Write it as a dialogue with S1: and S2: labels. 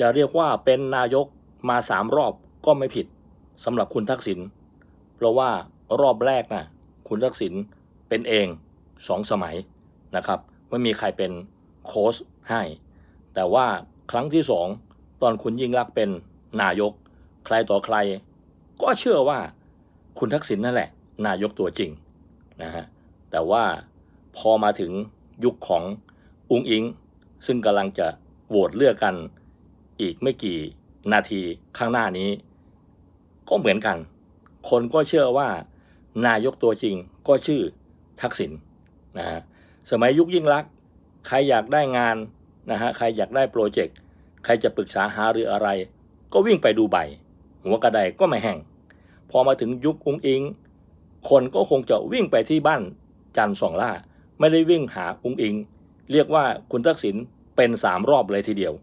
S1: จะเรียกว่าเป็นนายกมาสามรอบก็ไม่ผิดสำหรับคุณทักษิณเพราะว่ารอบแรกนะคุณทักษิณเป็นเองสองสมัยนะครับ ไม่มีใครเป็นโค้ชให้ แต่ว่าครั้งที่สองตอนคุณยิ่งรักษณ์เป็นนายก ใครต่อใคร ก็เชื่อว่าคุณทักษิณนั่นแหละ นายกตัวจริงนะฮะแต่ว่าพอมาถึงยุคของอุงอิง ซึ่งกำลังจะโหวตเลือกกัน อีกไม่กี่นาทีข้างหน้านี้ ก็เหมือนกัน คนก็เชื่อว่านายกตัวจริงก็ชื่อทักษิณนะฮะสมัยยุคยิ่งรักษณ์ใครอยากได้งานนะฮะใครอยากได้โปรเจกต์ใครจะปรึกษาหารืออะไร ก็วิ่งไปดูใบหัวกระไดก็ไม่แห้งพอมาถึงยุคอุ้งอิง คนก็คงจะวิ่งไปที่บ้านจันทร์สองล่า ไม่ได้วิ่งหาอุ้งอิง เรียกว่าคุณทักษิณเป็นสามรอบเลยทีเดียว